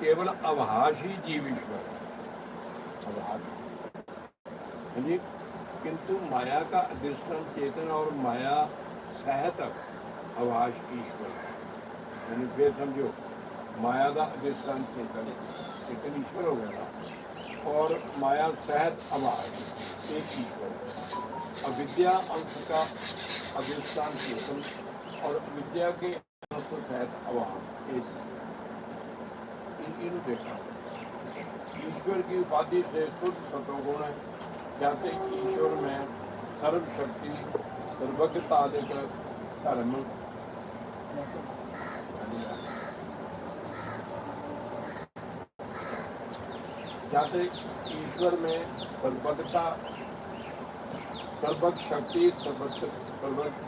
केवल आभास ही जीव ईश्वर है आभास हाँ जी किंतु माया का अधिष्ठान चेतन और माया सहत आभास ईश्वर है यानी फिर समझो माया का अधिष्ठान चेतन चेतन ईश्वर हो गया ना और माया सहत आभास एक ईश्वर है अविद्या अंश का अधिष्ठान चेतन और विद्या के अंश सहित आवास एक इन इन देखा ईश्वर की उपाधि से शुद्ध सतोगुण है जाते ईश्वर में सर्वशक्ति सर्वज्ञता आदि का धर्म जाते ईश्वर में सर्वज्ञता सर्वज्ञ शक्ति सर्वज्ञ सर्वज्ञ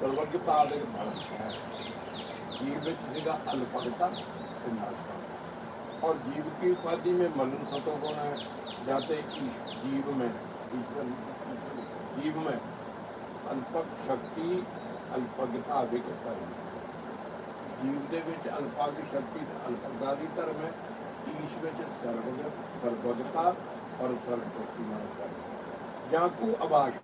सर्वज्ञता आदि धर्म है जीव में किसी का अल्पज्ञता विनाशता और जीव की उपाधि में मलन सतो गुण है जाते ईश- जीव में ईश्वर जीव में अल्पक शक्ति अल्पज्ञता अधिक है ਜੀਵ ਦੇ ਵਿੱਚ ਅਲਪਾ ਦੀ ਸ਼ਕਤੀ ਤੇ ਅਲਪਤਾ ਦੀ ਧਰਮ ਹੈ ਈਸ਼ ਵਿੱਚ ਸਰਵਗ ਸਰਵਗਤਾ ਔਰ ਸਰਵ ਸ਼ਕਤੀਮਾਨ ਧਰਮ ਹੈ। ਜਾਂ ਕੋ ਆਵਾਸ਼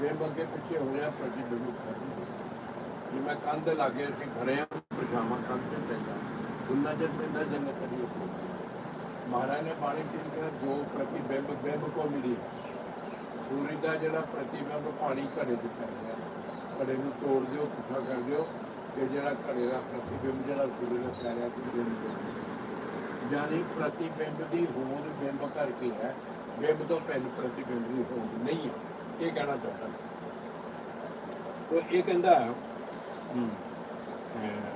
ਬੇਬ ਅੱਗੇ ਪਿੱਛੇ ਹੋ ਰਿਹਾ ਪ੍ਰਤੀਬਿੰਬ ਕਰਦੀ ਜੇ ਮੈਂ ਕੰਧ ਦੇ ਲਾਗੇ ਅਸੀਂ ਖੜੇ ਆ ਪਰਛਾਵਾਂ ਕੰਧ ਤੇ ਪੈਂਦਾ ਉਹਨਾਂ ਜਦ ਪੈਂਦਾ ਜੰਨਤ ਕਰੀ ਮਹਾਰਾਜ ਨੇ ਬਾਣੀ ਚ ਲਿਖਿਆ, ਜੋ ਪ੍ਰਤੀਬਿੰਬ ਬਿੰਬ ਕੋ ਮਿਲੀ, ਸੂਰਜ ਦਾ ਜਿਹੜਾ ਪ੍ਰਤੀਬਿੰਬ ਪਾਣੀ ਘੜੇ ਚ ਪੈ ਗਿਆ। ਘੜੇ ਨੂੰ ਤੋੜ ਦਿਓ, ਪੁੱਠਾ ਕਰ ਦਿਓ ਕਿ ਜਿਹੜਾ ਘੜੇ ਦਾ ਪ੍ਰਤੀਬਿੰਬ ਜਿਹੜਾ ਸੂਰਜ ਦਾ ਪੈ ਰਿਹਾ ਸੀ, ਬਿੰਬ ਬਣ ਯਾਨੀ ਪ੍ਰਤੀਬਿੰਬ ਦੀ ਹੋਂਦ ਬਿੰਬ ਕਰਕੇ ਹੈ। ਬਿੰਬ ਤੋਂ ਪਹਿਲ ਪ੍ਰਤੀਬਿੰਬ ਦੀ ਹੋਂਦ ਨਹੀਂ ਹੈ। ਇਹ ਕਹਿਣਾ ਚਾਹੁੰਦਾ ਤੋ ਇਹ ਕਹਿੰਦਾ ਹੈ, ਹਮ, ਅਹ,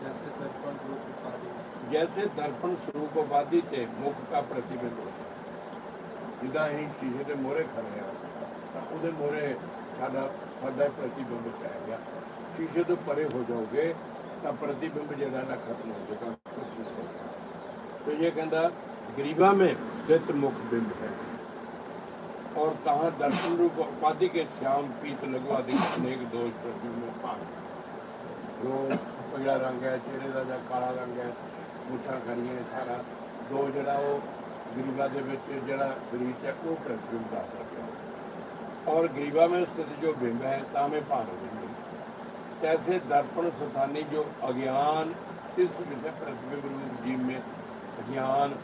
जैसे दर्पण रूप उपाधि जैसे दर्पण स्वरूप आबादी से मुख का प्रतिबिंब ਜਿੱਦਾਂ ਅਸੀਂ ਸ਼ੀਸ਼ੇ ਦੇ ਮੋਹਰੇ ਖੜੇ ਆ ਤਾਂ ਉਹਦੇ ਮੋਹਰੇ ਸਾਡਾ ਸਾਡਾ ਪ੍ਰਤੀਬਿੰਬ ਪੈ ਗਿਆ ਸ਼ੀਸ਼ੇ ਤੋਂ ਪਰੇ ਹੋ ਜਾਓਗੇ ਤਾਂ ਪ੍ਰਤੀਬਿੰਬ ਜਿਹੜਾ ਨਾ ਖਤਮ ਹੋ ਜਾਏਗਾ ਕੁਛ ਨਹੀਂ ਹੋਏਗਾ तो ये कहता गरीबा में स्थित मुख बिंब है और कहा दर्शन रूप उपाधि के श्याम पीत लगवा दी अनेक दोष प्रतिबिंब में पान ਜੋ ਪੀਲਾ ਰੰਗ ਹੈ ਚਿਹਰੇ ਦਾ ਜਾਂ ਕਾਲਾ ਰੰਗ ਹੈ ਮੁੱਛਾਂ ਖੜੀਆਂ ਹੈ ਸਾਰਾ ਦੋ ਜਿਹੜਾ ਉਹ ਗਰੀਬਾ ਦੇ ਵਿੱਚ ਜਿਹੜਾ ਸਰੀਰ 'ਚ ਹੈ ਉਹ ਪ੍ਰਤੀਬਿੰਬ ਦਾ ਸਕਿਆ ਔਰ ਗਰੀਬਾ में स्थित जो बिंब है तामे भान बिंब कैसे दर्पण स्थानी जो अज्ञान इस विषय प्रतिबिंब रूप जीव में अज्ञान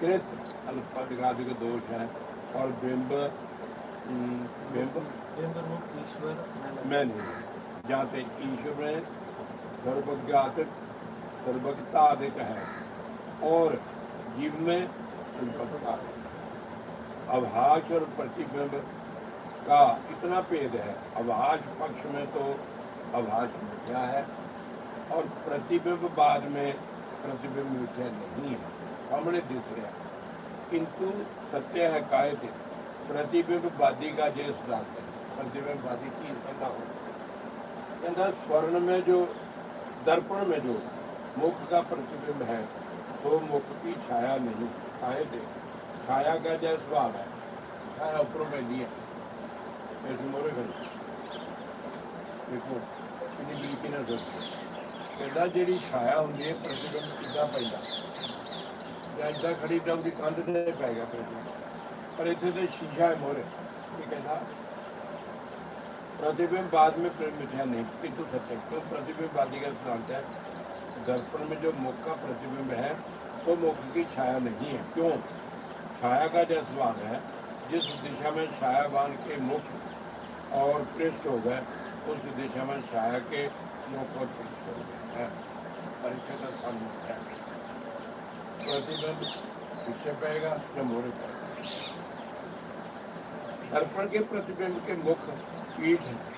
कृत अल्पाधिक दोष है और बिंब हम्म, बिंब बिंब रूप ईश्वर में मैं नहीं जाते ईश्वर में सर्वज्ञात सर्वज्ञता अधिक है और जीव में अल्पता अभाष और प्रतिबिंब का इतना भेद है अभाष पक्ष में तो अभाष मिथ्या है और प्रतिबिंब बाद में प्रतिबिंब मिथ्या नहीं है सामने दिख रहा है किंतु सत्य है कायदे प्रतिबिंबवादी का ये सिद्धांत है प्रतिबिंबवादी की कहना हो कहना स्वर्ण में जो दर्पण में जो मुख का प्रतिबिंब है सो मुख की छाया नहीं छाए थे छाया का जय स्वभाव है छाया ऊपर में नहीं है ऐसे मोरे खड़ी देखो इन्हें बिल्कुल ना सोचो कहना जी छाया होंगी प्रतिबिंब कितना पैदा ਇਦਾਂ ਖੜੀ ਤਾਂ ਉਹਦੀ ਕੰਧ ਤੇ ਪੈ ਗਿਆ ਪ੍ਰਤੀਬਿੰਬ ਪਰ ਇੱਥੇ ਤੇ ਸ਼ੀਸ਼ਾ ਹੈ ਮੋਰੇ ਇਹ ਕਹਿੰਦਾ प्रतिबिंब बाद में प्रेम मिथ्या नहीं किंतु सत्य क्यों प्रतिबिंबवादी का सिद्धांत है दर्पण में जो मुख का प्रतिबिंब है सो मुख की छाया नहीं है क्यों छाया का जो स्वभाव है जिस दिशा में छायावान के मुख और पृष्ठ हो गए उस दिशा में छाया के मुख और पृष्ठ हो गए हैं परीक्षा का सामने है प्रतिबंध पीछे पड़ेगा न मोरे पड़ेगा दर्पण के प्रतिबंध के मुख पीठ है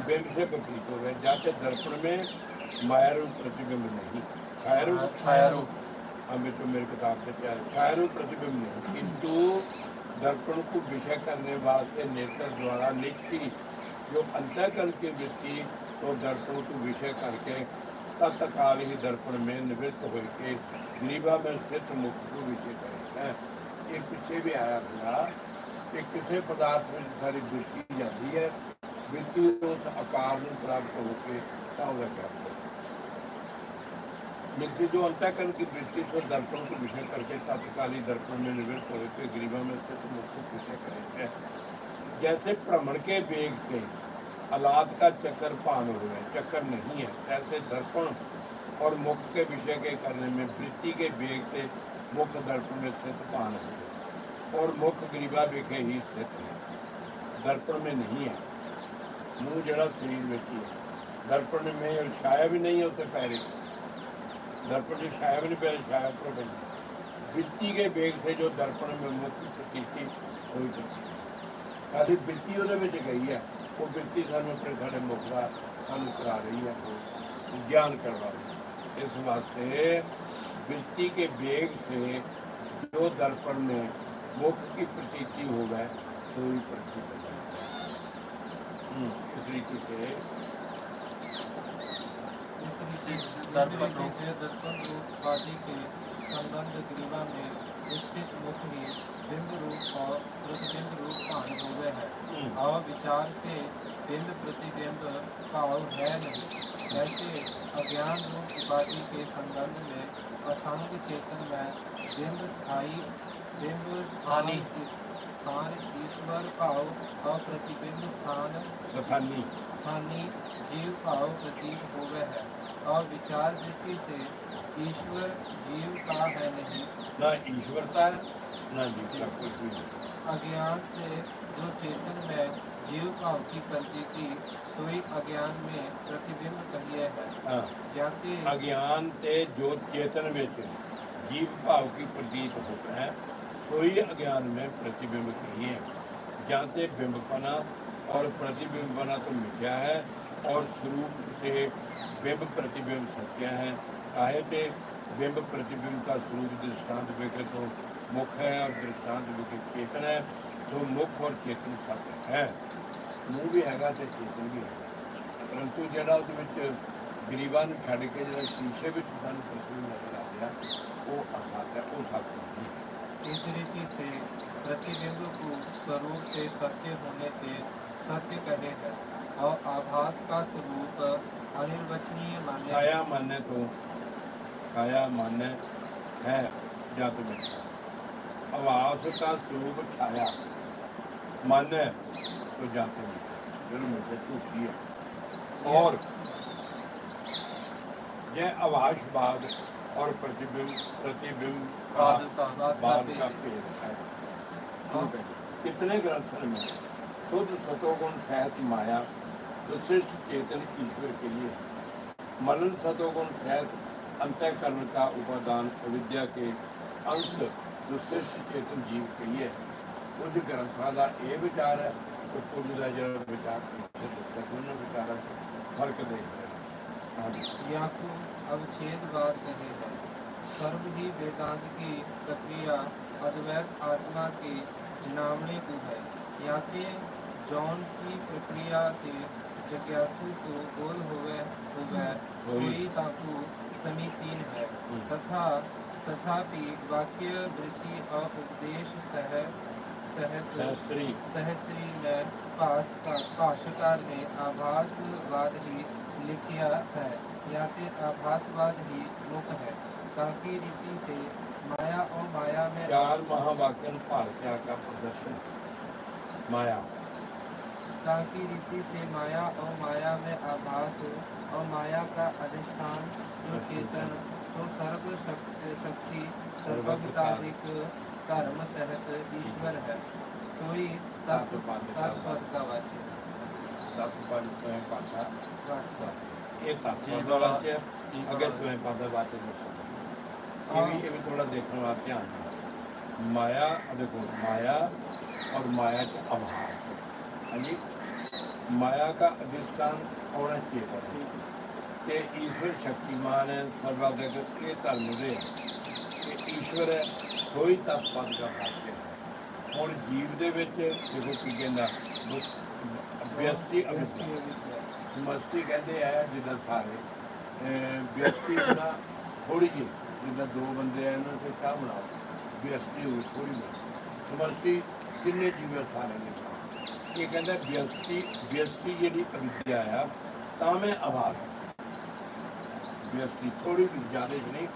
बेब से प्रतीत हो गए जाते दर्पण में माया रूप प्रतिबिंब नहीं छाया रूप छाया रूप हमें तो मेरे किताब से प्यार छाया रूप प्रतिबिंब नहीं किंतु दर्पण को विषय करने वास्ते नेत्र द्वारा निश्चित जो अंतःकरण की वृत्ति तो दर्पण को विषय करके तत्काल ही दर्पण में निवृत्त होकर ग्रीवा में स्थित मुख को विषय करते हैं ये पीछे भी आया था कि किसी पदार्थ में सारी वृत्ति जाती है वृत्ति उस आकार में प्राप्त होकर क्या होगा निश्चित जो अंतःकरण की वृत्ति से दर्पण को विषय करके तत्काली दर्पण में निवृत्त होकर ग्रीवा में स्थित मुख को विषय करेंगे जैसे भ्रमण के वेग से अलाद का चक्कर पान हो गए चक्कर नहीं है, ऐसे दर्पण और मुख के विषय के करने में, वृत्ति के वेग से मुख दर्पण में स्थित पान हो। और मुख गरीबा विखे ही स्थित है। दर्पण में नहीं है। मुँह जरा शरीर में है दर्पण में छाया भी नहीं होते पैरे दर्पण में छाया भी नहीं पैरे छाया तो नहीं। वृत्ति के वेग से जो दर्पण में मुख प्रतीति करती ਸਾਡੀ ਬਿਰਤੀ ਉਹਦੇ ਵਿੱਚ ਗਈ ਹੈ ਉਹ ਬਿਰਤੀ ਸਾਨੂੰ ਆਪਣੇ ਸਾਡੇ ਮੁਖ ਦਾ ਸਾਨੂੰ ਕਰਾ ਰਹੀ ਹੈ ਉਹ ਗਿਆਨ ਕਰਵਾ ਰਹੀ है इस वास्ते वृत्ति के वेग से जो दर्पण में मुख की प्रतीति हो गए सोई प्रतीति हम्म, इस रीति से दर्पण रूप से दर्पण रूप आदि के संबंध ग्रीवा में स्थित मुख ही बिंब रूप और प्रतिबिंब रूप भान हो गए हैं हम्म, और विचार से बिंब प्रतिबिंब भाव है नहीं ऐसे अज्ञान रूप उपाधि के संबंध में असंग चेतन में बिंब स्थायी बिंब स्थानी स्थान ईश्वर भाव और प्रतिबिंब स्थान सफानी स्थानी जीव भाव प्रतीत होवे है और विचार दृष्टि से ईश्वर जीव का है नहीं ना ईश्वरता ना जीव का कुछ भी नहीं अज्ञान से जो चेतन में जीव भाव की कल्पी थी सोई अज्ञान में प्रतिबिंब कहिए है जाते अज्ञान से जो चेतन में जीव भाव की प्रतीत होता है सोई अज्ञान में प्रतिबिंब कहिए जाते बिंबपना और प्रतिबिंबपना तो मिथ्या है और स्वरूप से बिंब प्रतिबिंब सत्य है काहे ते बिंब प्रतिबिंब का स्वरूप दृष्टांत देखे तो मुख है और दृष्टांत देखे चेतन है तो मुख और चेतन सत्य है ਮੂੰਹ ਵੀ ਹੈਗਾ ਤੇ ਚੇਤਨ ਵੀ ਹੈਗਾ ਪਰੰਤੂ ਜਿਹੜਾ ਉਹਦੇ ਵਿੱਚ ਗਰੀਬਾਂ ਨੂੰ ਛੱਡ ਕੇ ਜਿਹੜਾ ਸ਼ੀਸ਼ੇ ਵਿੱਚ ਸਾਨੂੰ ਪ੍ਰਤੀਬਿੰਬ ਨਜ਼ਰ ਆ ਰਿਹਾ ਉਹ ਅਸਤ ਹੈ ਉਹ ਸੱਚ ਨਹੀਂ ਹੈ इस रीति से प्रतिबिंब को स्वरूप से सत्य होने के सत्य कहे है और आभास का स्वरूप अनिर्वचनीय मान्य है। छाया मान्य तो छाया मान्य है जात में आवास का स्वरूप छाया मान्य तो जाते में जन्म से झूठी है और यह आवासवाद और प्रतिबिंब प्रतिबिंब का बाद का बाद का पेश है ठीक है। कितने ग्रंथों में शुद्ध सतोगुण सहित माया तो श्रेष्ठ चेतन ईश्वर के लिए मरण सतोगुण सहित अंतकरण का उपादान अविद्या के अंश जो श्रेष्ठ चेतन जीव के लिए कुछ ग्रंथा का यह विचार है तो कुछ का जो विचार दोनों विचार फर्क देखते हैं या तो अवच्छेदवाद कहेगा सर्व ही वेदांत की प्रक्रिया अद्वैत आत्मा की जनावने को है या के जौन सी प्रक्रिया के जिज्ञासु को बोल हो गए हो गए सोई ताकु समीचीन है हम्म। तथा तथापि वाक्य वृत्ति और उपदेश सह सहत शास्त्री सहस्री में पास का भाष्यकार ने आभासवाद ही लिखिया है या के आभासवाद ही मुख है ताकि रीति से माया और माया में चार महावाक्यन भारतीय का प्रदर्शन माया कांकी रीति से माया और माया में आभास हो और माया का अधिष्ठान जो चेतन तो सर्व शक्ति सर्वताधिक धर्म सहित ईश्वर है सोई तत्व तत्पद का वाच्य तत्पद स्वयं पाता एक तत्पद वाच्य अगर स्वयं पाता वाच्य ये भी ये भी थोड़ा देखने वाला ध्यान माया देखो माया और माया का अभाव हाँ जी माया का अधिष्ठान होना चेतन है कि ईश्वर शक्तिमान है सर्वाधिक के धर्म दे कि ईश्वर ਸੋਈ ਤਤ ਪਦ ਦਾ ਵਾਕਿਆ ਹੈ ਹੁਣ ਜੀਵ ਦੇ ਵਿੱਚ ਦੇਖੋ ਕੀ ਕਹਿੰਦਾ ਵਿਅਸਤੀ ਅਵਿਅਸਤੀ ਸਮਸਤੀ ਕਹਿੰਦੇ ਆ ਜਿੱਦਾਂ ਸਾਰੇ ਅਹ ਵਿਅਸਤੀ ਹੋਣਾ ਥੋੜੀ ਜਿਹੀ ਜਿੱਦਾਂ ਦੋ ਬੰਦੇ ਆ ਇਹਨਾਂ ਤੇ ਚਾਹ ਬਣਾਓ ਵਿਅਸਤੀ ਹੋਈ ਥੋੜੀ ਜਿਹੀ ਸਮਸਤੀ ਕਿੰਨੇ ਜੀਵ ਸਾਰੇ ਨੇ ਇਹ ਕਹਿੰਦਾ ਵਿਅਸਤੀ ਵਿਅਸਤੀ ਜਿਹੜੀ ਅਵਿਦਿਆ ਆ ਤਾਂ ਮੈਂ ਆਵਾਜ਼ ਵਿਅਸਤੀ ਥੋੜੀ ਜਿਹੀ ਜ਼ਿਆਦਾ ਨਹੀਂ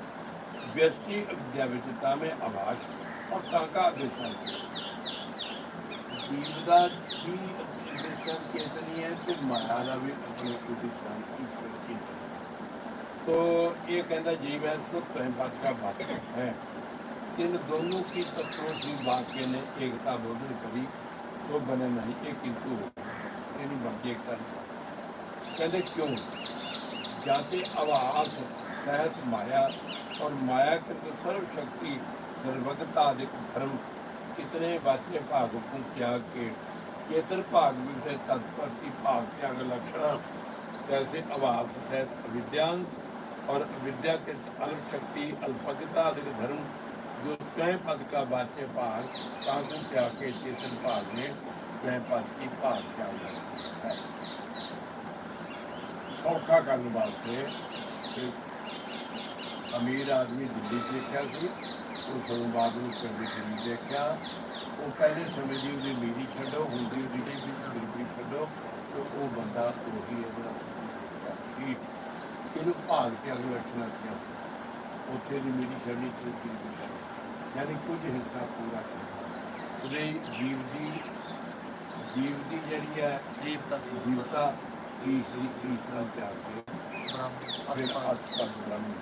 ਵਿਅਸਤੀ ਅਵਿਦਿਆ ਵਿੱਚ ਤਾਂ ਮੈਂ ਆਵਾਜ਼ ਔਰ ਕਾਂਕਾ ਅਦੇਸ਼ਨ ਜੀਵ ਦਾ ਕੀ ਅਦੇਸ਼ਨ ਚੇਤਨੀ ਹੈ ਤੇ ਮਾਇਆ ਦਾ ਵੀ ਆਪਣੀ ਅਦੇਸ਼ਨ ਈਸ਼ਵਰ ਚੇਤਨ तो ये कहता जीव है सुख है बात का बात है इन दोनों की तत्वों की वाक्य ने एकता बोधन करी सो बने नहीं एक किंतु ये नहीं बनती एकता नहीं। कहते क्यों जाते आवास सहत माया और माया के अंदर सर्व शक्ति सर्वगता अधिक धर्म कितने वाच्य भाग को त्याग के चेतन भाग विषय तत्प्रति भाग त्याग लक्षण जैसे आवास सहित अविद्यांश और अविद्या के अल्प शक्ति अल्पज्ञता अधिक धर्म जो तय पद का बाचे भाग ताकू त्याग के चेतन भाग में तय पद की भाग त्याग है ਸੌਖਾ ਕਰਨ ਵਾਸਤੇ ਅਮੀਰ ਆਦਮੀ ਦਿੱਲੀ ਦੇਖਿਆ ਸੀ, ਉਹ ਸਰਵਾਦ ਨੂੰ ਕਰਦੇ ਸੀ ਦੇਖਿਆ। ਉਹ ਪਹਿਲੇ ਸਮੇਂ ਦੀ ਉਹਦੀ ਮੀਰੀ ਛੱਡੋ ਹੁੰਦੀ ਉਹਦੀ ਵੀ ਗਰੀਬੀ ਛੱਡੋ, ਤੇ ਉਹ ਬੰਦਾ ਉਹੀ ਹੈ ਜਿਹੜਾ ਠੀਕ ਇਹਨੂੰ ਭਾਗ ਤੇ ਅਗਲ ਰੱਖਣਾ ਸੀ। ਉੱਥੇ ਦੀ ਮੇਰੀ ਛੜੀ ਤੇ ਕੀ ਯਾਨੀ ਕੁਝ ਹਿੱਸਾ ਪੂਰਾ ਸੀ ਉਹਦੇ ਜੀਵ ਦੀ ਜੀਵ ਦੀ ਜਿਹੜੀ ਹੈ ਜੀਵਤਾ ਦੀ ਜੀਵਤਾ ਈਸ਼ਵਰੀ ਈਸ਼ਵਰ ਤਿਆਗ ਕੇ फिर ब्रह्म अस्पद ब्रह्म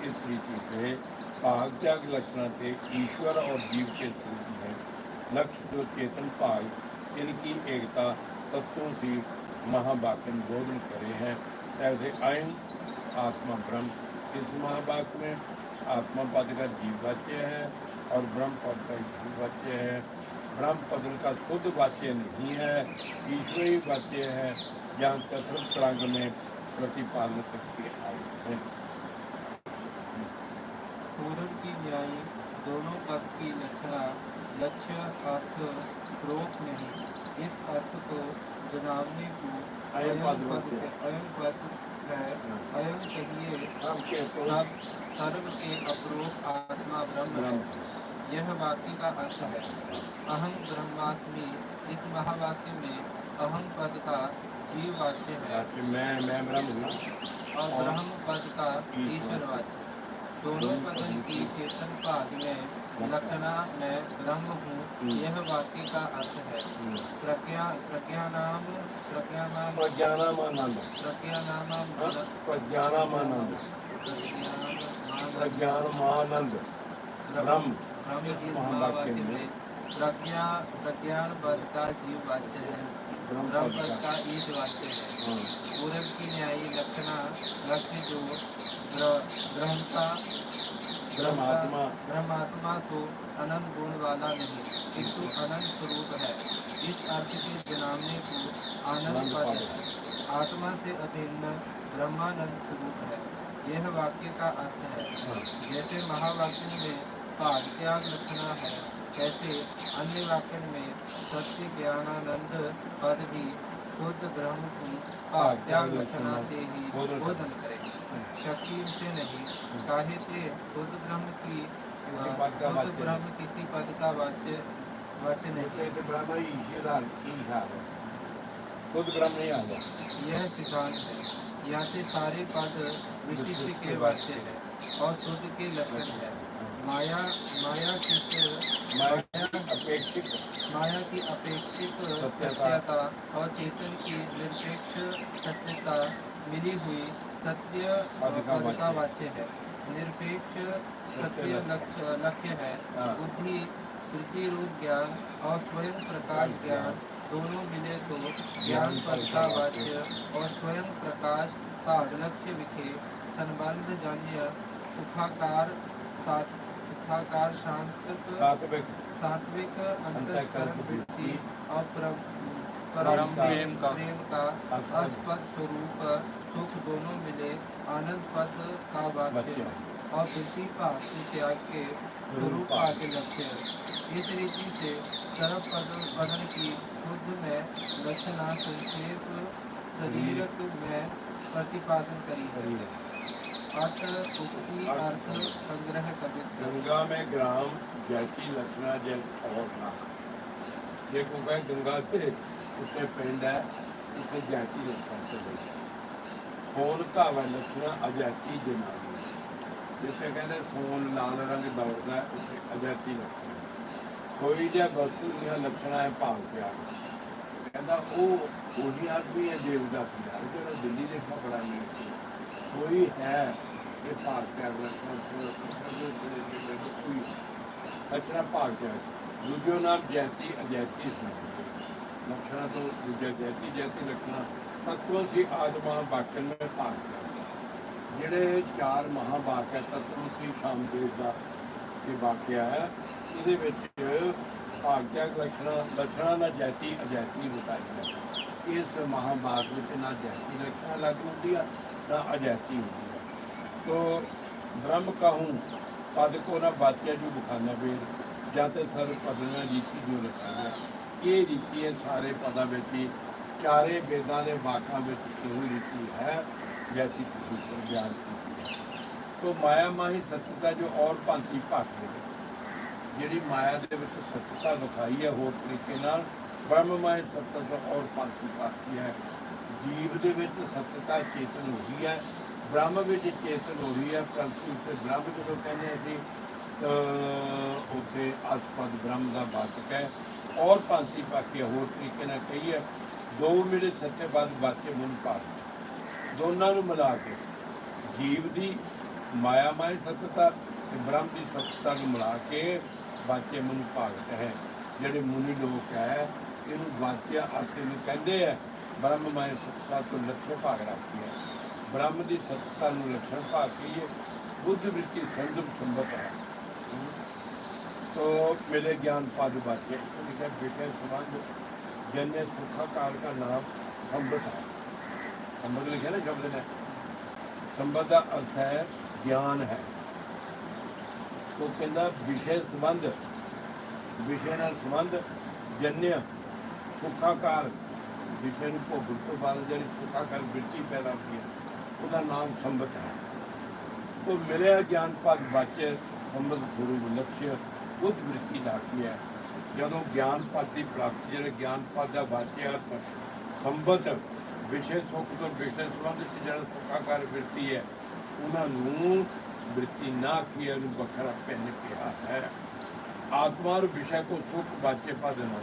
इस रीति से भाग त्याग लक्षण के ईश्वर और जीव के स्वरूप में लक्ष्य जो चेतन भाग इनकी एकता तत्वों से महावाक्य बोधन करे हैं ऐसे अयन आत्मा ब्रह्म इस महावाक्य में। आत्मा पद का जीव वाच्य है और ब्रह्म पद का जीव वाच्य है। ब्रह्म पद का शुद्ध वाच्य नहीं है ईश्वरी वाच्य है। जहाँ चतुर्थ रंग में प्रतिपादन करके आए हैं। पूर्व की न्यायी दोनों पद की लक्षणा लक्ष्य अर्थ श्लोक नहीं। इस अर्थ को जनावने को अयं पद तो सब सर्व के अपरोक्ष आत्मा ब्रह्म है। यह वाक्य का अर्थ है अहम ब्रह्मास्मि। इस महावाक्य में अहम पद का जीव वाक्य है। मैं मैं ब्रह्म हूँ और ब्रह्म पद का ईश्वर। वाच्य दोनों पदों की चेतन भाग में लक्षणा मैं ब्रह्म हूँ हम्म। यह वाक्य का अर्थ है। प्रज्ञा प्रज्ञा नाम प्रज्ञा नाम प्रज्ञानामानंद। प्रज्ञा नाम प्रज्ञानामानंद। प्रज्ञानमानंद। ब्रह्म। ब्रह्म इस इस महावाक्य महावाक्य में। में प्रज्ञा प्रज्ञान पद का जीव वाच्य है। ब्रह्म ब्रह्म पद पद का। ईश वाच्य है। हाँ, पूरब की न्यायी लक्षणा लक्ष्य जो ब्र- ब्रह्मता ब्रह्मात्मा। ब्रह्मात्मा तो अनंत गुण वाला नहीं किंतु अनंत स्वरूप है। इस अर्थ के जनाने को आनंद पद आत्मा से अभिन्न ब्रह्मानंद स्वरूप है। यह वाक्य का अर्थ है। हाँ, जैसे महावाक्य में भाग त्याग लक्षणा है ऐसे अन्य वाक्य में सत्य ज्ञानानंद पद भी शुद्ध ब्रह्म की भाग त्याग लक्षणा से ही बोधन करे शक्ति से नहीं काहे शुद्ध ब्रह्म की शुद्ध ब्रह्म किसी पद का वाच्य वाच्य नहीं तो ब्रह्म ही नहीं आता यह सिद्धांत है यहाँ से सारे पद विशिष्ट के वाच्य है और शुद्ध के लक्षण है। माया माया मैं अपेक्षित माया की अपेक्षित सत्यता। और चेतन की निरपेक्ष सत्यता मिली हुई सत्य। वाच्य है। निरपेक्ष सत्य लक्ष्य। लक्ष्य लक्ष्य है हाँ। बुद्धि वृत्ति रूप ज्ञान और स्वयं प्रकाश ज्ञान दोनों मिले तो ज्ञान पद का वाच्य और स्वयं प्रकाश का लक्ष्य विखे संबंध जन्य सुखाकार सात सुखाकार शांत सात्विक सात्विक अंतस्करण वृत्ति और प्र- परम का- प्रेम का प्रेम का आस्पद आस्पद स्वरूप सुख दोनों मिले आनंद पद का वाक्य वाक्य। और वृत्ति पाप के त्याग के स्वरूप पाप। के लक्ष्य इस रीति से सर्व पद पदन की शुद्ध में लक्षणा संक्षेप शरीर में प्रतिपादन करी है अर्थ उक्ति अर्थ संग्रह कवित्व गंगा में ग्राम जैसी लक्षणा जल और ना ये को कहे गंगा से ਉੱਤੇ ਪਿੰਡ ਹੈ ਉੱਤੇ ਜਾਤੀ ਰੱਖਣ ਤੇ ਲਈ ਫੋਨ ਕਾਵਾ ਲੱਛਣਾ ਅਜਾਤੀ ਦੇ ਨਾਲ ਜਿੱਥੇ ਕਹਿੰਦੇ ਫੋਨ ਲਾਲ ਰੰਗ ਦੌੜਦਾ ਉੱਤੇ ਅਜਾਤੀ ਲੱਛਣਾ ਕੋਈ ਜੇ ਵਸਤੂ ਦੀਆਂ ਲੱਛਣਾ ਹੈ ਭਾਵ ਪਿਆਰ ਕਹਿੰਦਾ ਉਹ ਉਹੀ ਆਦਮੀ ਹੈ ਦੇਵ ਦਾ ਪਿਆਰ ਜਿਹੜਾ ਦਿੱਲੀ ਦੇ ਫਕੜਾ ਨਹੀਂ ਕੋਈ ਹੈ, ਇਹ ਭਾਗ ਪਿਆਰ ਲੱਛਣਾ ਕੋਈ ਅਚਨਾ ਭਾਗ ਪਿਆਰ ਦੂਜੋ ਨਾਮ ਜੈਤੀ ਅਜੈਤੀ ਸੀ लक्षणा ਤੋਂ दूजा ਜੈਤੀ ਜੈਤੀ लक्षणा तत्व ਸੀ ਆਦਮਾ ਬਾਕਨ ਮੈਂ ਭਾਗ ਜਿਹੜੇ ਚਾਰ ਮਹਾਵਾਕ ਹੈ ਤਤਵ ਸੀ ਸ਼ਾਮਦੇਵ ਦਾ ਇਹ ਵਾਕਿਆ ਹੈ। ਇਹਦੇ ਵਿੱਚ ਭਾਗਿਆ ਲਖਣਾ ਲਖਣਾ ਨਾ ਜੈਤੀ, ਅਜੈਤੀ ਬਤਾਈ ਹੈ। ਇਸ ਮਹਾਵਾਕ ਵਿੱਚ ਨਾ ਜੈਤੀ ਲਖਣਾ ਲਾਗੂ ਹੁੰਦੀ ਆ, ਨਾ ਅਜੈਤੀ ਹੁੰਦੀ ਆ। ਤੋ ਬ੍ਰਹਮ ਕਹੂੰ, ਪਦ ਕੋ ਨਾ ਬਾਤਿਆ ਜੂ ਬਖਾਨਾ ਬੇ ਜਾਂ ਤੇ ਸਰ ਪਦਨਾ ਜੀਤੀ ਜੋ ਲਖਾਨਾ ਇਹ ਰੀਤੀ ਹੈ ਸਾਰੇ ਪਦਾਂ ਵਿੱਚ ਹੀ, ਚਾਰੇ ਵੇਦਾਂ ਦੇ ਵਾਕਾਂ ਵਿੱਚ ਕਿਉਂ ਰੀਤੀ ਹੈ, ਜੈਸੀ ਤੁਸੀਂ ਗਿਆਨ ਕੀਤੀ ਤੋ ਮਾਇਆ ਮਾਹੀ ਸੱਚਤਾ ਜੋ ਔਰ ਭਾਂਤੀ ਭਾਖੇ ਜਿਹੜੀ ਮਾਇਆ ਦੇ ਵਿੱਚ ਸੱਚਤਾ ਵਿਖਾਈ ਹੈ ਹੋਰ ਤਰੀਕੇ ਨਾਲ, ਬ੍ਰਹਮ ਮਾਹੀ ਸੱਚਤਾ ਜੋ ਔਰ ਭਾਂਤੀ ਭਾਖੀ ਹੈ। ਜੀਵ ਦੇ ਵਿੱਚ ਸੱਚਤਾ ਚੇਤਨ ਹੋਈ ਹੈ, ਬ੍ਰਹਮ ਵਿੱਚ ਚੇਤਨ ਹੋਈ ਹੈ ਪ੍ਰੰਤੂ ਤੇ ਬ੍ਰਹਮ ਜਦੋਂ ਕਹਿੰਦੇ ਅਸੀਂ ਉੱਥੇ ਅਸਪਦ ਬ੍ਰਹਮ ਦਾ ਬਾਤਕ ਹੈ। ਔਰ ਭਾਂਤੀ ਪਾਕੀ ਹੋਰ ਤਰੀਕੇ ਨਾਲ ਕਹੀਏ, ਦੋ ਮੇਰੇ ਸੱਚੇ ਬਾਦ ਬਾਚੇ ਮਨ ਪਾਸ ਦੋਨਾਂ ਨੂੰ ਮਿਲਾ ਕੇ ਜੀਵ ਦੀ ਮਾਇਆ ਮਾਇ ਸਤਤਾ ਤੇ ਬ੍ਰਹਮ ਦੀ ਸਤਤਾ ਨੂੰ ਮਿਲਾ ਕੇ ਬਾਚੇ ਮਨ ਭਾਗਤ ਹੈ। ਜਿਹੜੇ ਮੁਨੀ ਲੋਕ ਹੈ, ਇਹਨੂੰ ਵਾਚਿਆ ਅਰਥ ਨੂੰ ਕਹਿੰਦੇ ਆ, ਬ੍ਰਹਮ ਮਾਇ ਸਤਤਾ ਤੋਂ ਲੱਛੇ ਭਾਗ ਰੱਖਦੀ ਹੈ। ਬ੍ਰਹਮ ਦੀ ਸਤਤਾ ਨੂੰ ਲੱਛਣ ਭਾਗ ਕਹੀਏ ਬੁੱਧ ਵਿੱਚ ਸੰਦਮ ਸੰਬਤ ਹੈ। तो मेरे ज्ञान पाद वाक्य लिखा बेटे समाज जन्य सुखाकार का नाम संबत है संबत लिखे ना शब्द ने संबत का अर्थ है ज्ञान है तो कहना विषय संबंध ਵਿਸ਼ੇ ਨਾਲ ਸੰਬੰਧ ਜਨਿਆ ਸੁਖਾਕਾਰ ਵਿਸ਼ੇ ਨੂੰ ਭੋਗਣ ਤੋਂ ਬਾਅਦ ਜਿਹੜੀ ਸੁਖਾਕਾਰ ਬਿਰਤੀ ਪੈਦਾ ਹੁੰਦੀ ਹੈ ਉਹਦਾ ਨਾਮ ਸੰਬਤ ਹੈ तो मिले ज्ञान पद वाच्य संबंध स्वरूप लक्ष्य ਬੁੱਧ ਵ੍ਰਿਤੀ ਕੀ ਹੈ। ਜਦੋਂ ਗਿਆਨ ਪਦ ਦੀ ਪ੍ਰਾਪਤੀ, ਜਿਹੜਾ ਗਿਆਨ ਪਦ ਦਾ ਵਾਕਿਆ ਸੰਬਤ ਵਿਸ਼ੇ ਸੁਖ ਤੋਂ ਵਿਸ਼ੇ ਸੰਬੰਧ ਵਿੱਚ ਜਿਹੜਾ ਸੁਖਾਕਾਰ ਵ੍ਰਿਤੀ ਹੈ, ਉਹਨਾਂ ਨੂੰ ਵ੍ਰਿਤੀ ਨਾ ਕੀ ਨੂੰ ਵੱਖਰਾ ਪੈਨ ਕਿਹਾ ਹੈ। ਆਤਮਾ ਔਰ ਵਿਸ਼ੇ ਕੋ ਸੁਖ ਵਾਚੇ ਪਾ ਦੇਣਾ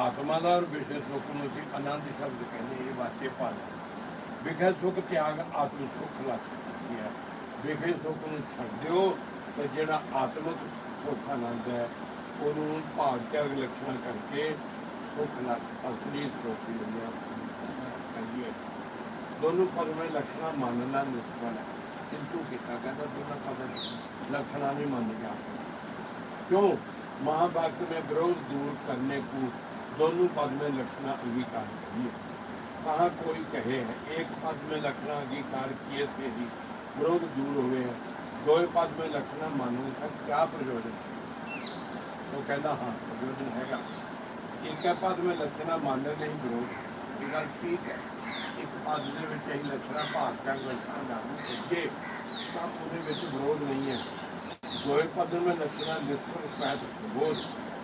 ਆਤਮਾ ਦਾ ਔਰ ਵਿਸ਼ੇ ਸੁਖ ਨੂੰ ਅਸੀਂ ਆਨੰਦ ਸ਼ਬਦ ਕਹਿੰਦੇ ਇਹ ਵਾਚੇ ਪਾ ਪਦ ਵਿਖੇ ਸੁਖ ਤਿਆਗ, ਆਤਮ ਸੁਖ ਲਾਚੀ ਹੈ। ਵਿਖੇ ਸੁਖ ਨੂੰ ਛੱਡ ਦਿਓ, ਤੇ ਜਿਹੜਾ ਆਤਮਿਕ ਸੁਖਾਨੰਦ ਹੈ। ਉਹਨੂੰ ਭਾਗਿਆ ਵਿਲੱਖਣਾ ਕਰਕੇ ਸੁਖਨਾਥ ਅਸਲੀ ਸੁਖ ਲਿਆ ਕਹਿੰਦੀ ਹੈ ਦੋਨੋਂ ਪਰਮੇ ਲਖਣਾ ਮੰਨਣਾ ਮੁਸ਼ਕਲ ਹੈ। ਕਿੰਤੂ ਕੀਤਾ ਕਹਿੰਦਾ ਦੋਨਾਂ ਪਰਮੇ ਲਖਣਾ ਨਹੀਂ ਮੰਨ ਗਿਆ ਕਿਉਂ? ਮਹਾਭਾਰਤ में विरोध दूर करने को दोनों पद में लक्षणा अंगीकार करिए कहाँ कोई कहे है एक पद में लक्षणा अंगीकार किए से ही विरोध दूर हुए हैं ਗੋਇਪਦ ਮੈਂ ਲਖਣਾ ਮਾਨੂੰ ਸਰ ਕਿਆ ਪ੍ਰਯੋਜਨ ਉਹ ਕਹਿੰਦਾ, ਹਾਂ, ਪ੍ਰਯੋਜਨ ਹੈਗਾ। ਇੱਕ ਹੈ ਪਦ ਮੈਂ ਲਖਣਾ ਮਾਨਣ ਨਹੀਂ ਵਿਰੋਧ। ਇਹ ਗੱਲ ਠੀਕ ਹੈ। ਇੱਕ ਪਦ ਦੇ ਵਿੱਚ ਇਹ ਲਖਣਾ ਭਾਗ ਕਰ ਲਖਣਾ ਦਾ ਅੱਗੇ, ਤਾਂ ਉਹਦੇ ਵਿੱਚ ਵਿਰੋਧ ਨਹੀਂ ਹੈ। ਗੋਇਪਦ ਮੈਂ ਲਖਣਾ ਨਿਸਰ ਪੈਦ ਸਬੋਧ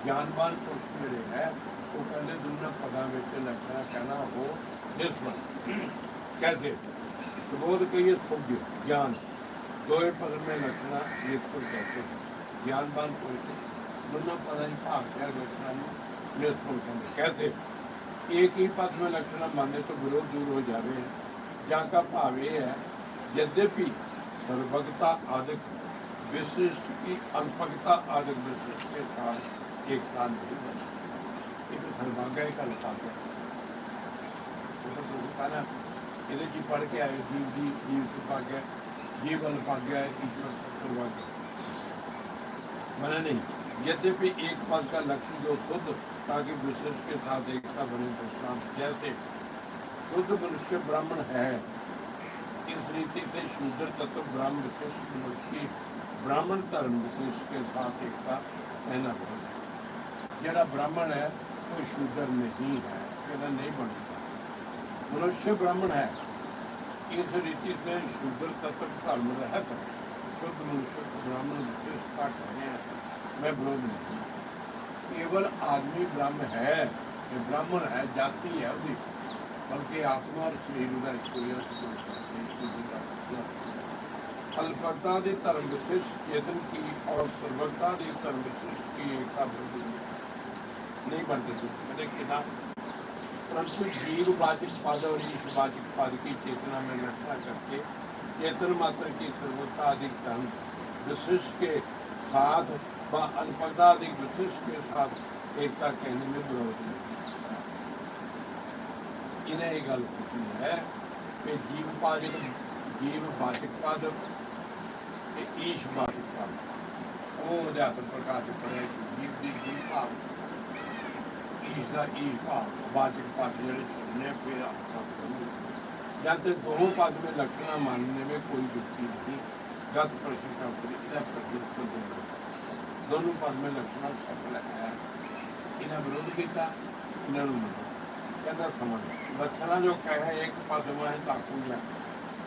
ਗਿਆਨਵਾਨ ਪੁਰਖ ਜਿਹੜੇ ਹੈ, ਉਹ ਕਹਿੰਦੇ ਦੁਨਾ ਪਦਾਂ ਵਿੱਚ ਲਖਣਾ ਕਹਿਣਾ ਹੋ ਨਿਸਬਤ ਕੈਸੇ? ਸਬੋਧ ਕਹੀਏ ਸੁਭ ਗਿਆਨ। ज्ञान दोए पद में लक्षणा निष्फल कहते हैं ज्ञानवान पुरुष दोनों पद ही भाग क्या लक्षणा निष्फल कहते कैसे एक ही पद में लक्षण माने तो विरोध दूर हो जावे जहाँ का भाव ये है यद्यपि सर्वज्ञता आदिक विशिष्ट की अल्पज्ञता आदिक विशिष्ट के साथ एक स्थान नहीं बने एक सर्वांगा एक अल्पाग है ਉਹ ਤਾਂ ਤੁਹਾਨੂੰ ਕਹਣਾ ਇਹਦੇ ਚ ਹੀ ਪੜ ਕੇ ਆਏ ਜੀਵ जीवन भाग्य इंफ्रास्ट्रक्चर भाग्य मना नहीं यद्यपि एक पद का लक्ष्य जो शुद्ध ताकि विशेष के साथ एकता बने दृष्टांत जैसे शुद्ध मनुष्य ब्राह्मण है इस रीति से शुद्ध तत्व ब्राह्म विशिष्ट मनुष्य ब्राह्मण धर्म विशिष्ट के साथ एकता कहना पड़ेगा जरा ब्राह्मण है वो तो शुद्ध नहीं है कहना नहीं बनेगा मनुष्य ब्राह्मण है ਇਸ ਰੀਤੀ ਸੇ ਸ਼ੂਦਰ ਤਤਕ ਧਰਮ ਰਹਿਤ ਸ਼ੁੱਧ ਮਨੁਸ਼ਯ ਬ੍ਰਾਹਮਣ ਵਿਸ਼ੇਸ਼ਤਾ ਕਹੇ ਮੈਂ ਵਿਰੋਧ ਨਹੀਂ ਕੇਵਲ ਆਦਮੀ ਬ੍ਰਹਮ ਹੈ ਇਹ ਬ੍ਰਾਹਮਣ ਹੈ ਜਾਤੀ ਹੈ ਉਹਦੀ। ਬਲਕਿ ਆਤਮਾ ਔਰ ਸਰੀਰ ਦਾ ਐਕਸਪੀਰੀਅੰਸ ਅਲਪਤਾ ਦੇ ਧਰਮ ਵਿਸ਼ੇਸ਼ ਚੇਤਨ ਕੀ ਔਰ ਸਰਵਤਾ ਦੇ ਧਰਮ ਵਿਸ਼ੇਸ਼ ਕੀ ਏਕਤਾ ਨਹੀਂ ਬਣਦੀ ਕਦੇ ਕਿਦਾਂ परंतु जीव वाचक पद और इस वाचक पद की चेतना में रक्षा करके चेतन मात्र की सर्वता अधिक धन विशिष्ट के साथ व अनपदा अधिक विशिष्ट के साथ एकता कहने में विरोध नहीं इन्हें ये गल की है कि जीव पाजक जीव वाचक पद ईश वाचक पद वो अध्यापन प्रकाश पर जीव की जीव भाव ਇਸਦਾ ਇਹ ਭਾਵ ਵਾਚਕ ਪਦ ਜਿਹੜੇ ਸੁਣਨੇ ਫਿਰ ਆਪਾਂ ਕਰੂੰਗੇ ਜਦ ਤੇ ਦੋਹਾਂ ਪਦ ਵਿੱਚ ਲੱਖਣਾ ਮੰਨਨੇ ਵਿੱਚ ਕੋਈ ਜੁਕਤੀ ਨਹੀਂ ਜਦ ਪ੍ਰਸ਼ਨ ਕਰਦੇ ਇਹਦਾ ਪ੍ਰਤੀਤ ਕਰਦੇ ਦੋਨੋਂ ਪਦ ਵਿੱਚ ਲੱਖਣਾ ਸਫਲ ਹੈ ਇਹਨਾਂ ਵਿਰੋਧ ਕੀਤਾ ਇਹਨਾਂ ਨੂੰ ਕਹਿੰਦਾ ਸਮਝ लक्षणा जो कहे एक पद में ताकू है।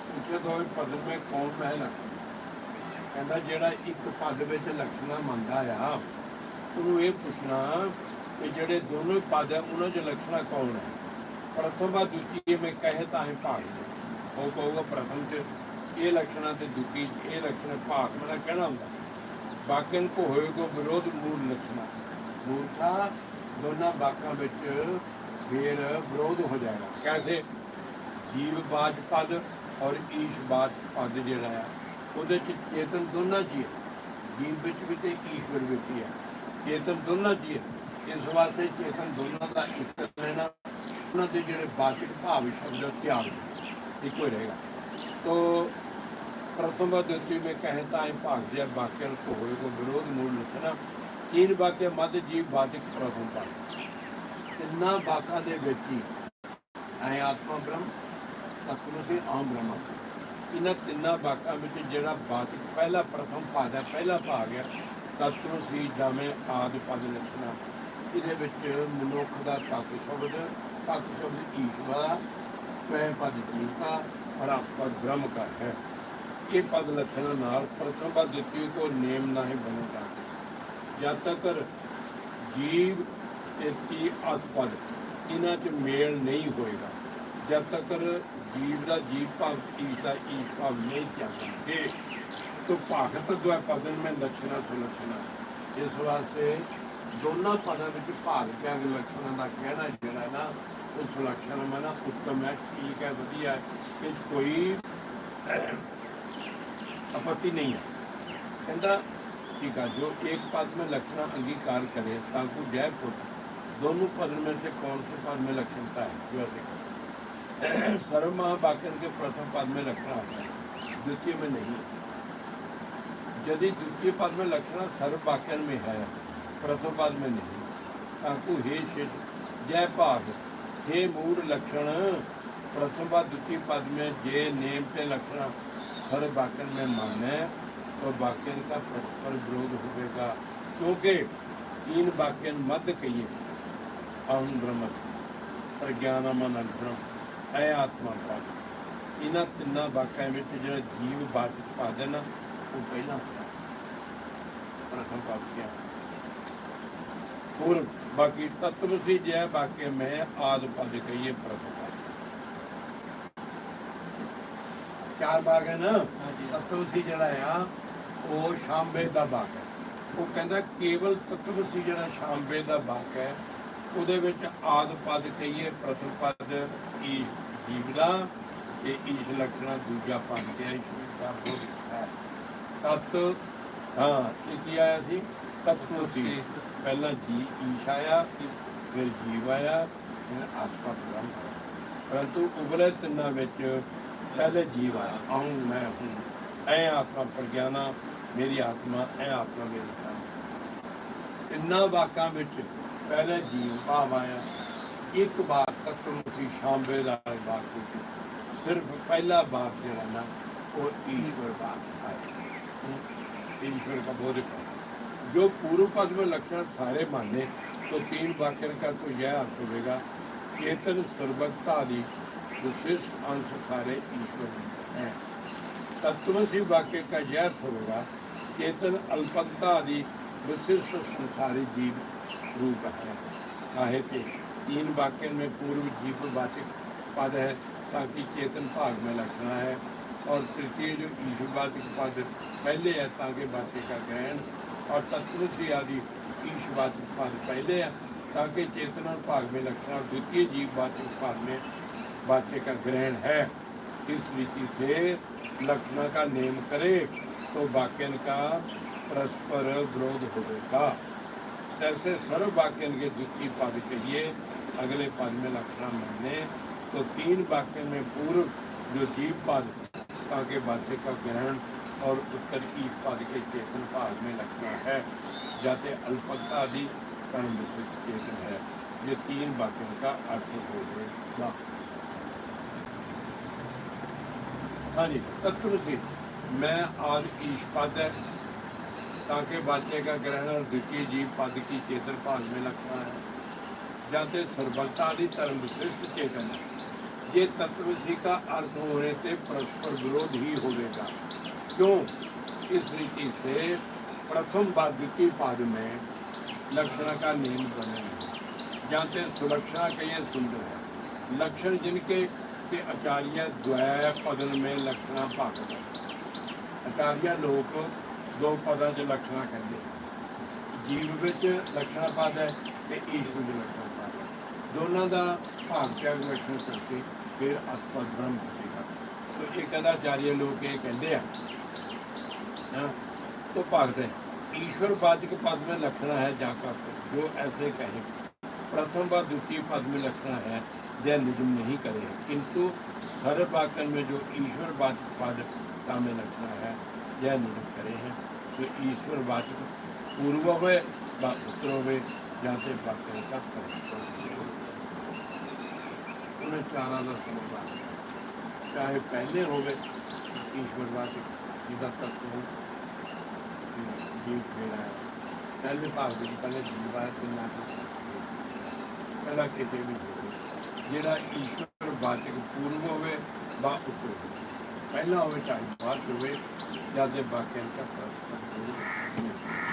पूछे तो पद में कौन मैं लक्षण? कहता जोड़ा एक पद में लक्षणा मंगता ਉਹਨੂੰ ਇਹ ਪੁੱਛਣਾ कि जेड़े दोनों पद है उन्होंने लक्षण कौन है प्रथम ਦੂਜੀ ਇਹ ਮੈਂ ਕਹੇ ਤਾਂ है ਭਾਗ ਉਹ ਕਹੂਗਾ ਪ੍ਰਥਮ ਚ, ਇਹ ਲੱਛਣਾਂ ਤੇ ਦੂਜੀ ਇਹ ਲੱਛਣ ਭਾਗ। ਮੈਂ ਕਹਿਣਾ ਹੁੰਦਾ ਬਾਕੀ ਕੋ ਹੋਏ ਕੋ ਵਿਰੋਧ ਮੂਲ ਲਕਸ਼ਣਾ ਮੂਲਤਾ ਦੋਨਾਂ ਬਾਕਾਂ ਵਿੱਚ ਫੇਰ ਵਿਰੋਧ ਹੋ ਜਾਏਗਾ। ਕਹਿੰਦੇ ਜੀਵ ਬਾਜ ਪਦ ਔਰ ਈਸ਼ ਬਾਜ ਪਦ ਜਿਹੜਾ ਹੈ ਉਹਦੇ ਚ ਚੇਤਨ ਦੋਨਾਂ ਜੀ ਹੈ ਜੀਵ ਵਿੱਚ ਵੀ ਤੇ ਈਸ਼ਵਰ ਵਿੱਚ ਹੀ ਹੈ ਚੇਤਨ ਦੋਨਾਂ ਜੀ ਹੈ ਇਸ ਵਾਸਤੇ ਚੇਤਨ ਦੋਨਾਂ ਦਾ ਇੱਕ ਰਹਿਣਾ ਉਹਨਾਂ ਦੇ ਜਿਹੜੇ ਬਾਚਕ ਭਾਵ ਸ਼ਬਦ ਤਿਆਗ ਇੱਕੋ ਹੀ ਰਹੇਗਾ ਤੋ प्रथम द्वितीय में कहता है भाग दिया वाक्य को होए को विरोध मूल लिखना तीन वाक्य मध्य जीव वाचक प्रथम पाठ ਤਿੰਨਾਂ ਵਾਕਾਂ ਦੇ ਵਿੱਚ ਹੀ ਐ ਆਤਮਾ ਬ੍ਰਹਮ ਤਤਵ ਤੇ ਆਮ ਬ੍ਰਹਮ ਇਹਨਾਂ ਤਿੰਨਾਂ ਵਾਕਾਂ ਵਿੱਚ ਜਿਹੜਾ ਵਾਚਕ ਪਹਿਲਾ ਪ੍ਰਥਮ ਭਾਗ ਹੈ ਪਹਿਲਾ ਭਾਗ ਹੈ ਤਤਵ ਸੀ ਜਾਵੇਂ ਆਦਿ ਪਦ ਲਖਣਾ ਇਹਦੇ ਵਿੱਚ ਮਨੁੱਖ ਦਾ ਤੱਤ ਸ਼ਬਦ ਤੱਤ ਸ਼ਬਦ ਈਸ਼ਵਰ ਪੈ ਪਦ ਜੀਤਾ ਪਰਾਪਰ ਬ੍ਰਹਮ ਕਰ ਹੈ। ਇਹ ਪਦ ਲਖਣਾ ਨਾਲ ਪ੍ਰਤਿਭਾ ਦਿੱਤੀ ਕੋ ਨੇਮ ਨਾ ਨਹੀਂ ਬਣੇਗਾ ਜਦ ਤੱਕ ਜੀਵ ਤੇ ਤੀ ਅਸਪਦ ਇਹਨਾਂ 'ਚ ਮੇਲ ਨਹੀਂ ਹੋਏਗਾ, ਜਦ ਤੱਕ ਜੀਵ ਦਾ ਜੀਵ ਭਾਵ, ਈਸ਼ ਦਾ ਈਸ਼ ਭਾਵ ਨਹੀਂ ਚੱਲਣਗੇ। ਤੋ ਭਾਗਤ ਦੁਆ ਪਦਨ ਮੈਂ ਲਖਣਾ ਸੁਲਖਣਾ। ਇਸ ਵਾਸਤੇ ਦੋਨਾਂ ਪਦਾਂ ਵਿੱਚ ਭਾਗ ਤਿਆਗ ਲੱਛਣਾਂ ਦਾ ਕਹਿਣਾ ਜਿਹੜਾ ਨਾ ਉਸ ਲੱਛਣ ਮਨਾ ਉੱਤਮ ਹੈ ਠੀਕ ਹੈ ਵਧੀਆ ਹੈ ਇਸ ਕੋਈ ਆਪਤੀ ਨਹੀਂ ਹੈ ਕਹਿੰਦਾ ਠੀਕ ਹੈ ਜੋ ਇੱਕ ਪਦ में लक्षण अंगीकार करे ताकू जय पुरुष दोनों पद में से कौन से पद में लक्षणता है जो ऐसे सर्व महावाक्यन के प्रथम पद में लक्षण आता है द्वितीय में नहीं यदि द्वितीय पद में लक्षण सर्व वाक्यन में है प्रथम पद में नहीं ताकू हे शेष जय भाग हे मूल लक्षण प्रथम पद द्वितीय पद में जे नेम के लक्षणा हर वाक्य में माने तो वाक्य का परस्पर विरोध होगा क्योंकि तीन वाक्य मध्य कहिए अहम ब्रह्मस्मि प्रज्ञान मन ब्रह्म है आत्मा पद इन्ह तिना वाक्या में जो जीव वाचक पद है ना वो पहला होता है। ਹੋਰ ਬਾਕੀ ਤਤਵ ਸੀ ਜੈ ਬਾਕੀ ਮੈਂ ਆਦ ਪਦ ਕਹੀਏ ਪ੍ਰਭੂ ਚਾਰ ਬਾਗ ਹੈ ਨਾ? ਤਤਵ ਸੀ ਜਿਹੜਾ ਆ ਉਹ ਸ਼ਾਂਬੇ ਦਾ ਬਾਗ ਹੈ। ਉਹ ਕਹਿੰਦਾ ਕੇਵਲ ਤਤਵ ਸੀ ਜਿਹੜਾ ਸ਼ਾਂਬੇ ਦਾ ਬਾਗ ਹੈ ਉਹਦੇ ਵਿੱਚ ਆਦ ਪਦ ਕਹੀਏ ਪ੍ਰਥਮ ਪਦ ਈਸ਼ ਜੀਵਦਾ ਤੇ ਈਸ਼ ਲਖਣਾ ਦੂਜਾ ਪਦ ਹੈ ਈਸ਼ਵਰ ਦਾ ਬੋਧ ਹੈ। ਤਤ ਹਾਂ ਇਹ ਕੀ ਆਇਆ ਸੀ? ਤਤਵ ਸੀ ਪਹਿਲਾਂ ਜੀ ਈਸ਼ ਆਇਆ ਫਿਰ ਜੀਵ ਆਇਆ, ਫਿਰ ਆਸਪਾ ਬ੍ਰਹਮ ਪਰੰਤੂ ਉਬਲੇ ਤਿੰਨਾਂ ਵਿੱਚ ਪਹਿਲੇ ਜੀਵ ਆਇਆ, ਆਉਂ ਮੈਂ ਹੂੰ, ਐ ਆਤਮਾ ਪ੍ਰਗਿਆਨਾ, ਮੇਰੀ ਆਤਮਾ, ਐ ਆਤਮਾ ਮੇਰੀ ਆਤਮਾ ਤਿੰਨਾਂ ਵਾਕਾਂ ਵਿੱਚ ਪਹਿਲੇ ਜੀਵ ਭਾਵ ਆਇਆ। ਇੱਕ ਵਾਰ ਤੱਕ ਸੀ ਸ਼ਾਂਬੇ ਦਾ ਵਾਕ ਵਿੱਚ ਸਿਰਫ ਪਹਿਲਾ ਵਾਕ ਜਿਹੜਾ ਨਾ, ਉਹ ਈਸ਼ਵਰ ਵਾਕ ਆਇਆ। ਈਸ਼ਵਰ ਦਾ ਬੋਧ जो पूर्व पद में लक्षण सारे माने तो तीन वाक्य का तो यह अर्थ होगा चेतन सर्वज्ञता आदि विशिष्ट अंश सारे ईश्वर में हैं तत्वसी वाक्य का यह अर्थ होगा चेतन अल्पकता आदि विशिष्ट संसारी जीव रूप है काहे के तीन वाक्य में पूर्व जीव वाचक पद है ताकि चेतन भाग में लक्षण है और तृतीय जो ईश्वरवाचक पद पहले है ताकि वाक्य का ग्रहण और तत्वसी आदि ईश्वरवाचक पद पहले है ताकि चेतन और भाग में लक्षण और द्वितीय जीववाचक पद में वाक्य का ग्रहण है इस रीति से लक्षण का नियम करे तो वाक्यन का परस्पर विरोध होगा ऐसे सर्व वाक्यन के द्वितीय पद कहिए अगले पद में लक्षण माने तो तीन वाक्य में पूर्व जो जीव पद ताकि वाक्य का ग्रहण और उत्तर की पद के चेतन भाग में लक्षण है जाते अल्पकता आदि कर्म विशिष्ट चेतन है ये तीन वाक्यों का अर्थ होगा हाँ जी तत्व से मैं आज ईश पद है ताकि वाक्य का ग्रहण और द्वितीय जीव पद की चेतन भाग में लक्षण है जाते सर्वज्ञता आदि धर्म विशिष्ट चेतन है ये तत्वसी का अर्थ होने से परस्पर विरोध ही होगा क्यों इस रीति से प्रथम बाध्य के पाद में लक्षण का नियम बने हैं जानते सुलक्षणा का ये सुंदर है लक्षण जिनके के आचार्य द्वय पदन में लक्षणा पाक आचार्य लोग दो पदां 'ਚ ਲਖਣਾ ਕਹਿੰਦੇ ਜੀਵ ਵਿੱਚ ਲਖਣਾ ਪਦ ਹੈ ਤੇ ਈਸ਼ਵਰ ਵਿੱਚ ਲਖਣਾ ਪਦ ਹੈ ਦੋਨਾਂ ਦਾ ਭਾਗ ਤਿਆਗ ਵਿਸ਼ਣ ਕਰਕੇ ਫਿਰ ਅਸਪਦ ਬ੍ਰਹਮ ਹੋਵੇਗਾ ਤੇ ਇਹ ਕਹਿੰਦਾ ਚਾਰੀਏ ਲੋਕ ਇਹ ਕਹਿੰਦੇ ਆ तो भाग है। ईश्वर वाचक पद में लक्षण है जाकर जो ऐसे कहे। प्रथम व द्वितीय पद में लक्षण है यह निगम नहीं करे। किंतु सर्व वाक्य में जो ईश्वर वाचक पद का में लक्षण है यह निगम करे हैं। तो ईश्वर वाचक पूर्व हुए व उत्तर हुए जाते वाक्य का चारा चाहे पहले हो गए ईश्वर वाचक ਪਹਿਲੇ ਭਾਗ ਪਹਿਲੇ ਜੀਵਾਂ ਤੇ ਪਹਿਲਾ ਕਿਤੇ ਵੀ ਜਿਹੜਾ ਈਸ਼ਵਰ ਵਾਚਕ ਪੂਰਵ ਹੋਵੇ ਬਾ ਉੱਤਰ ਪਹਿਲਾ ਹੋਵੇ ਚਾਹੇ ਬਾਅਦ ਹੋਵੇ ਜਾਂ ਦੇ ਬਾਕੀ ਦਾ ਪ੍ਰਸਤਾਵ ਹੋਵੇ